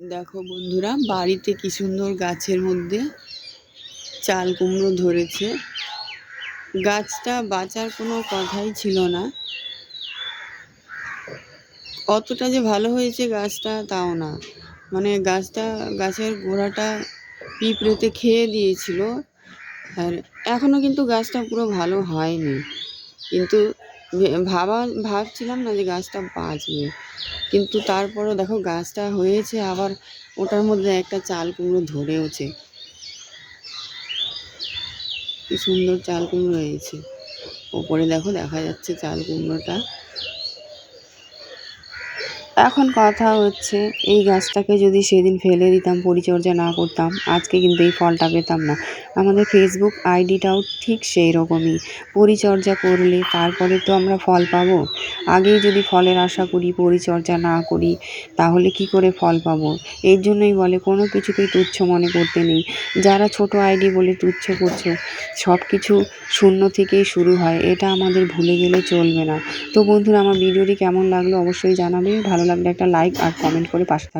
দেখো বন্ধুরা, বাড়িতে কি সুন্দর গাছের মধ্যে চাল কুমড়ো ধরেছে। গাছটা বাঁচার কোনো কথাই ছিল না। অতটা যে ভালো হয়েছে গাছটা তাও না। মানে গাছটা, গাছের গোড়াটা পিঁপড়েতে খেয়ে দিয়েছিল। আর এখনও কিন্তু গাছটা পুরো ভালো হয়নি। কিন্তু ভাবা, ভাবছিলাম না যে গাছটা বাঁচবে। কিন্তু তারপরও দেখো গাছটা হয়েছে, আবার ওটার মধ্যে একটা চাল কুমড়ো ধরেওছে কি সুন্দর চাল কুমড়ো হয়েছে। ওপরে দেখো দেখা যাচ্ছে চাল কুমড়োটা। এখন কথা হচ্ছে, এই গাছটাকে যদি সেদিন ফেলে দিতাম, পরিচর্যা না করতাম, আজকে কিন্তু এই ফলটা পেতাম না। আমাদের ফেসবুক আইডিটাও ঠিক সেই রকমই পরিচর্যা করলে তারপরে তো আমরা ফল পাবো। আগেই যদি ফলের আশা করি, পরিচর্যা না করি, তাহলে কি করে ফল পাবো? এর জন্যই বলে, কোনো কিছুকেই তুচ্ছ মনে করতে নেই। যারা ছোট আইডি বলে তুচ্ছ করছ সব কিছু শূন্য থেকেই শুরু হয়। এটা আমাদের ভুলে গেলে চলবে না। তো বন্ধুরা, আমার ভিডিওটি কেমন লাগল অবশ্যই জানাবে। ভালো লাগলে একটা লাইক আর কমেন্ট করে পাশে থাকবে